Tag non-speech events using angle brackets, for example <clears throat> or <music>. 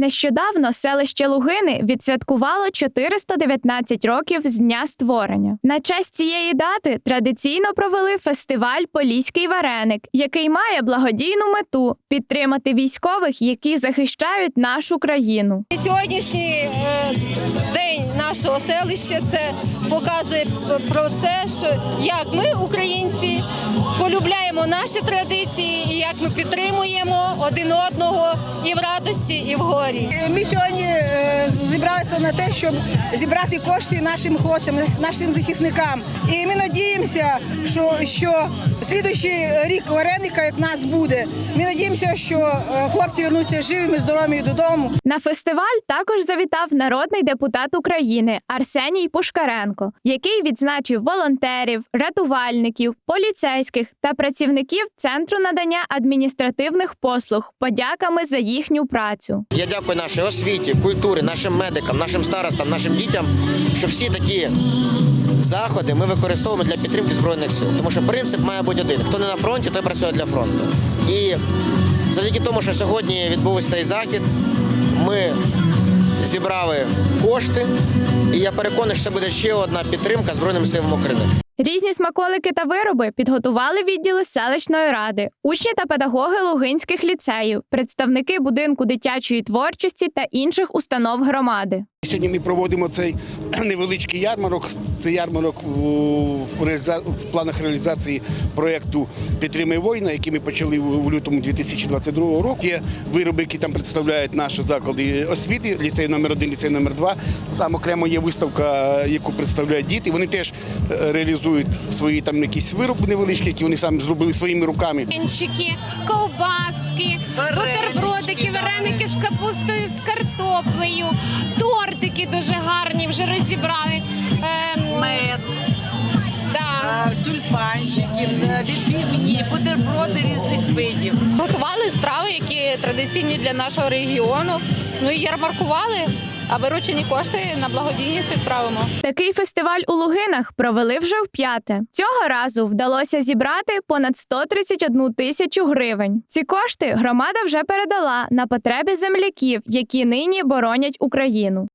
Нещодавно селище Лугини відсвяткувало 419 років з дня створення. На честь цієї дати традиційно провели фестиваль Поліський вареник, який має благодійну мету підтримати військових, які захищають нашу країну. Сьогоднішній е, день нашого селища це показує про це, що як ми, українці, полюбляємо наші традиції і як ми підтримуємо один одного і в радості, і в горі. Ми сьогодні е, зібралися на те, щоб зібрати кошти нашим хлопцям, нашим захисникам. І ми надіємося, що, що слідуючий рік вареника, як в нас буде, ми надіємося, що е, хлопці вернуться живими, здоровими додому. На фестиваль також завітав народний депутат України Арсеній Пушкаренко, який відзначив волонтерів, рятувальників, поліцейських та працівників центру надання адміністративних послуг подяками за їхню працю. Я дякую нашій освіті, культурі, нашим медикам, нашим старостам, нашим дітям, що всі такі заходи ми використовуємо для підтримки збройних сил. Тому що принцип має бути один: хто не на фронті, той працює для фронту. І завдяки тому, що сьогодні відбувся цей захід, ми зібрали кошти, і я переконаний, що це буде ще одна підтримка Збройним силам України. Різні смаколики та вироби підготували відділи селищної ради, учні та педагоги лугинських ліцеїв, представники будинку дитячої творчості та інших установ громади. Сьогодні ми проводимо цей <clears throat> невеличкий ярмарок. Це ярмарок в, реаліза- в планах реалізації проєкту Підтримай воїна, який ми почали в в лютому 2022 року. Є вироби, які там представляють наші заклади освіти, ліцей номер 1 ліцей номер 2 Там окремо є виставка, яку представляють діти. Вони теж е, реалізують свої там якісь вироби невеличкі, які вони самі зробили своїми руками. Варенички, ковбаски, бутербродики, вареники з капустою, з картоплею, тортики дуже гарні, вже розібрали. Ем, мед, да. е, тюльпанчики, е, відбивні, бутерброди різних видів. Готували страви, які традиційні для нашого регіону. Ну і ярмаркували, а виручені кошти на благодійність відправимо. Такий фестиваль у Лугинах провели вже вп'яте. Цього разу вдалося зібрати понад 131 тисячу гривень. Ці кошти громада вже передала на потреби земляків, які нині боронять Україну.